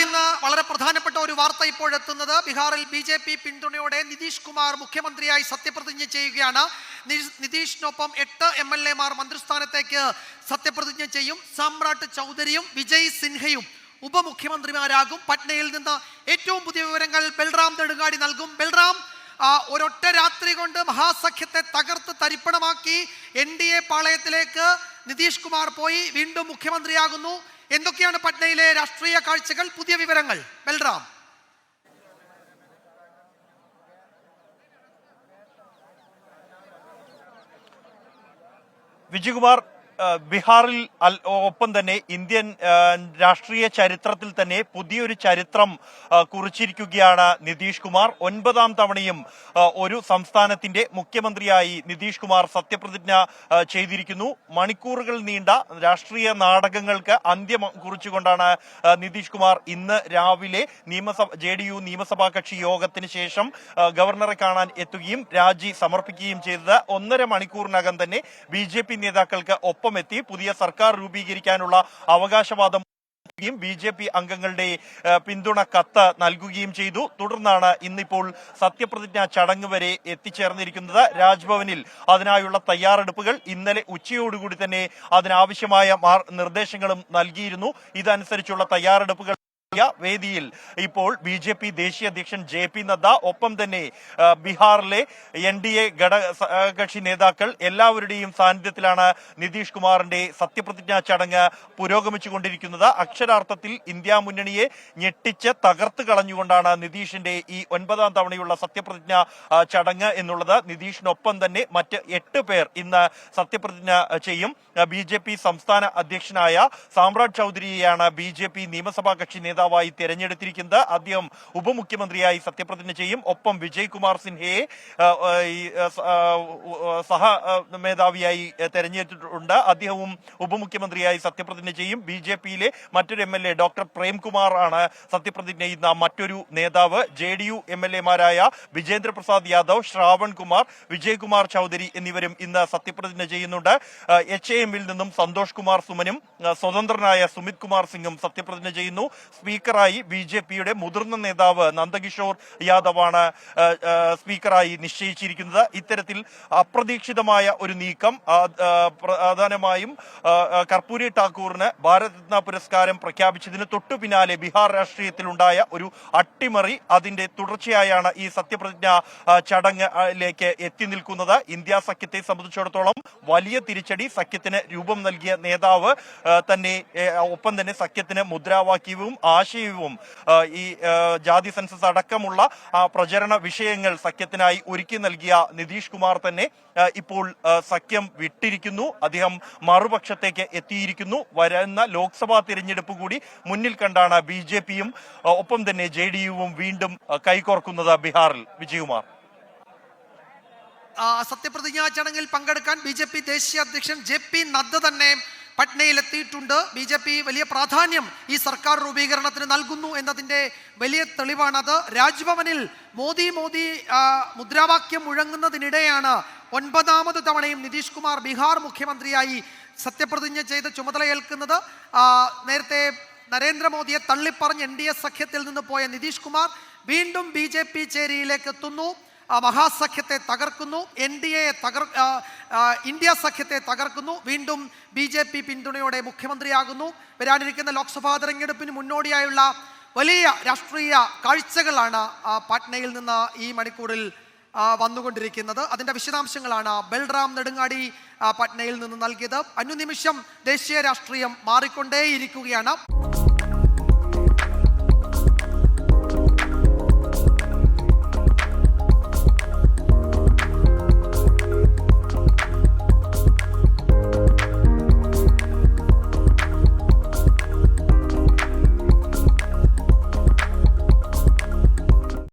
നിന്ന് വളരെ പ്രധാനപ്പെട്ട ഒരു വാർത്ത ഇപ്പോഴെത്തുന്നത് ബീഹാറിൽ ബി ജെ പി പിന്തുണയോടെ നിതീഷ് കുമാർ മുഖ്യമന്ത്രിയായി സത്യപ്രതിജ്ഞ ചെയ്യുകയാണ്. നിതീഷിനൊപ്പം എട്ട് എം എൽ എമാർ മന്ത്രിസ്ഥാനത്തേക്ക് സത്യപ്രതിജ്ഞ ചെയ്യും. സാമ്രാട്ട് ചൗധരിയും വിജയ് സിൻഹയും ഉപമുഖ്യമന്ത്രിമാരാകും. പട്നയിൽ നിന്ന് ഏറ്റവും പുതിയ വിവരങ്ങൾ ബൽറാം നെടുങ്ങാടി നൽകും. ബൽറാം ഒരൊറ്റ രാത്രി കൊണ്ട് മഹാസഖ്യത്തെ തകർത്ത് തരിപ്പണമാക്കി. എൻ ഡി എ പാളയത്തിലേക്ക് നിതീഷ് കുമാർ പോയി വീണ്ടും മുഖ്യമന്ത്രിയാകുന്നു. എന്തൊക്കെയാണ് പട്നയിലെ രാഷ്ട്രീയ കാഴ്ചകൾ? പുതിയ വിവരങ്ങൾ. ബൽറാം. വിജയകുമാർ ബീഹാറിൽ ഒപ്പം തന്നെ ഇന്ത്യൻ രാഷ്ട്രീയ ചരിത്രത്തിൽ തന്നെ പുതിയൊരു ചരിത്രം കുറിച്ചിരിക്കുകയാണ് നിതീഷ് കുമാർ. ഒൻപതാം തവണയും ഒരു സംസ്ഥാനത്തിന്റെ മുഖ്യമന്ത്രിയായി നിതീഷ് കുമാർ സത്യപ്രതിജ്ഞ ചെയ്തിരിക്കുന്നു. മണിക്കൂറുകൾ നീണ്ട രാഷ്ട്രീയ നാടകങ്ങൾക്ക് അന്ത്യം കുറിച്ചുകൊണ്ടാണ് നിതീഷ് കുമാർ ഇന്ന് രാവിലെ നിയമസഭ ജെ ഡി യു നിയമസഭാ കക്ഷി യോഗത്തിന് ശേഷം ഗവർണറെ കാണാൻ എത്തുകയും രാജി സമർപ്പിക്കുകയും ചെയ്തത്. ഒന്നര മണിക്കൂറിനകം തന്നെ ബി നേതാക്കൾക്ക് ഒപ്പമെത്തി പുതിയ സർക്കാർ രൂപീകരിക്കാനുള്ള അവകാശവാദം ബി ജെ പി അംഗങ്ങളുടെ പിന്തുണ കത്ത് നൽകുകയും ചെയ്തു. തുടർന്നാണ് ഇന്നിപ്പോൾ സത്യപ്രതിജ്ഞാ ചടങ്ങ് വരെ എത്തിച്ചേർന്നിരിക്കുന്നത് രാജ്ഭവനിൽ. അതിനായുള്ള തയ്യാറെടുപ്പുകൾ ഇന്നലെ ഉച്ചയോടുകൂടി തന്നെ അതിനാവശ്യമായ നിർദ്ദേശങ്ങളും നൽകിയിരുന്നു. ഇതനുസരിച്ചുള്ള തയ്യാറെടുപ്പുകൾ വേദിയിൽ ഇപ്പോൾ ബി ജെ പി ദേശീയ അധ്യക്ഷൻ ജെ പി നദ്ദ ഒപ്പം തന്നെ ബീഹാറിലെ എൻ ഡി എ ഘടകകക്ഷി നേതാക്കൾ എല്ലാവരുടെയും സാന്നിധ്യത്തിലാണ് നിതീഷ് കുമാറിന്റെ സത്യപ്രതിജ്ഞാ ചടങ്ങ് പുരോഗമിച്ചുകൊണ്ടിരിക്കുന്നത്. അക്ഷരാർത്ഥത്തിൽ ഇന്ത്യ മുന്നണിയെ ഞെട്ടിച്ച് തകർത്ത് കളഞ്ഞുകൊണ്ടാണ് നിതീഷിന്റെ ഈ ഒൻപതാം തവണയുള്ള സത്യപ്രതിജ്ഞ ചടങ്ങ് എന്നുള്ളത്. നിതീഷിനൊപ്പം തന്നെ മറ്റ് എട്ട് പേർ ഇന്ന് സത്യപ്രതിജ്ഞ ചെയ്യും. ബി സംസ്ഥാന അധ്യക്ഷനായ സാമ്രാജ് ചൌധരിയെയാണ് ബി നിയമസഭാ കക്ഷി നേതാവായി തെരഞ്ഞെടുത്തിരിക്കുന്നത് അദ്ദേഹം ഉപമുഖ്യമന്ത്രിയായി സത്യപ്രതിജ്ഞ ചെയ്യും. ഒപ്പം വിജയ് കുമാർ സിൻഹയെ സഹ മേധാവിയായി തെരഞ്ഞെടുത്തിട്ടുണ്ട്. അദ്ദേഹവും ഉപമുഖ്യമന്ത്രിയായി സത്യപ്രതിജ്ഞ ചെയ്യും. ബി ജെ പിയിലെ മറ്റൊരു M L A doctor Premkumar ആണ് സത്യപ്രതിജ്ഞ ചെയ്യുന്ന മറ്റൊരു നേതാവ്. J D U M L എമാരായ Vijendra Prasad Yadav Shravan Kumar Vijayakumar Chaudhary എന്നിവരും ഇന്ന് സത്യപ്രതിജ്ഞ ചെയ്യുന്നുണ്ട്. എച്ച് എമ്മിൽ നിന്നും സന്തോഷ് കുമാർ സുമനും സ്വതന്ത്രനായ സുമിത് കുമാർ സിംഗും സത്യപ്രതിജ്ഞ ചെയ്യുന്നു. സ്പീക്കറായി ബി ജെ പിയുടെ മുതിർന്ന നേതാവ് നന്ദകിഷോർ യാദവാണ് ആ, ആ, സ്പീക്കറായി നിശ്ചയിച്ചിരിക്കുന്നത്. ഇത്തരത്തിൽ അപ്രതീക്ഷിതമായ ഒരു നീക്കം ആ, ആ, പ്രധാനമായും ആ, ആ, കർപ്പൂരി ടാക്കൂറിന് ഭാരതരത്ന പുരസ്കാരം പ്രഖ്യാപിച്ചതിന് തൊട്ടു പിന്നാലെ ബീഹാർ രാഷ്ട്രീയത്തിലുണ്ടായ ഒരു അട്ടിമറി അതിന്റെ തുടർച്ചയായാണ് ഈ സത്യപ്രതിജ്ഞ ചടങ്ങിലേക്ക് എത്തി നിൽക്കുന്നത്. ഇന്ത്യ സഖ്യത്തെ സംബന്ധിച്ചിടത്തോളം വലിയ തിരിച്ചടി സഖ്യത്തിന് രൂപം നൽകിയ നേതാവ് തന്നെ ഒപ്പം തന്നെ സഖ്യത്തിന് മുദ്രാവാക്യവും ആശയവും ഈ ജാതി സെൻസസ് അടക്കമുള്ള പ്രചരണ വിഷയങ്ങൾ സഖ്യത്തിനായി ഒരുക്കി നൽകിയ നിതീഷ് കുമാർ തന്നെ ഇപ്പോൾ സഖ്യം വിട്ടിരിക്കുന്നു. അദ്ദേഹം മറുപക്ഷത്തേക്ക് എത്തിയിരിക്കുന്നു. വരുന്ന ലോക്സഭാ തിരഞ്ഞെടുപ്പ് കൂടി മുന്നിൽ കണ്ടാണ് ബി ജെ പിയും ഒപ്പം തന്നെ ജെ ഡി യുവും വീണ്ടും കൈകോർക്കുന്നത് ബീഹാറിൽ. വിജയകുമാർ. സത്യപ്രതിജ്ഞാ ചടങ്ങിൽ പങ്കെടുക്കാൻ ബി ജെ പി ദേശീയ അധ്യക്ഷൻ ജെ പി നദ്ദ തന്നെ പട്നയിൽ എത്തിയിട്ടുണ്ട് ബി ജെ പി വലിയ പ്രാധാന്യം ഈ സർക്കാർ രൂപീകരണത്തിന് നൽകുന്നു എന്നതിന്റെ വലിയ തെളിവാണത്. രാജ്ഭവനിൽ മോദി മോദി മുദ്രാവാക്യം മുഴങ്ങുന്നതിനിടെയാണ് ഒൻപതാമത് തവണയും നിതീഷ് കുമാർ ബീഹാർ മുഖ്യമന്ത്രിയായി സത്യപ്രതിജ്ഞ ചെയ്ത് ചുമതലയേൽക്കുന്നത്. നേരത്തെ നരേന്ദ്രമോദിയെ തള്ളിപ്പറഞ്ഞ് എൻ ഡി എ സഖ്യത്തിൽ നിന്ന് പോയ നിതീഷ് കുമാർ വീണ്ടും ബി ജെ പി ചേരിയിലേക്ക് എത്തുന്നു മഹാസഖ്യത്തെ തകർക്കുന്നു എൻ ഡി എ തകർ ഇന്ത്യ സഖ്യത്തെ തകർക്കുന്നു. വീണ്ടും ബി ജെ പി പിന്തുണയോടെ മുഖ്യമന്ത്രിയാകുന്നു. വരാനിരിക്കുന്ന ലോക്സഭാ തെരഞ്ഞെടുപ്പിന് മുന്നോടിയായുള്ള വലിയ രാഷ്ട്രീയ കാഴ്ചകളാണ് പാട്നയിൽ നിന്ന് ഈ മണിക്കൂറിൽ വന്നുകൊണ്ടിരിക്കുന്നത്. അതിന്റെ വിശദാംശങ്ങളാണ് ബൽറാം നെടുങ്ങാടി പട്നയിൽ നിന്ന് നൽകിയത്. അനുനിമിഷം ദേശീയ രാഷ്ട്രീയം മാറിക്കൊണ്ടേയിരിക്കുകയാണ്.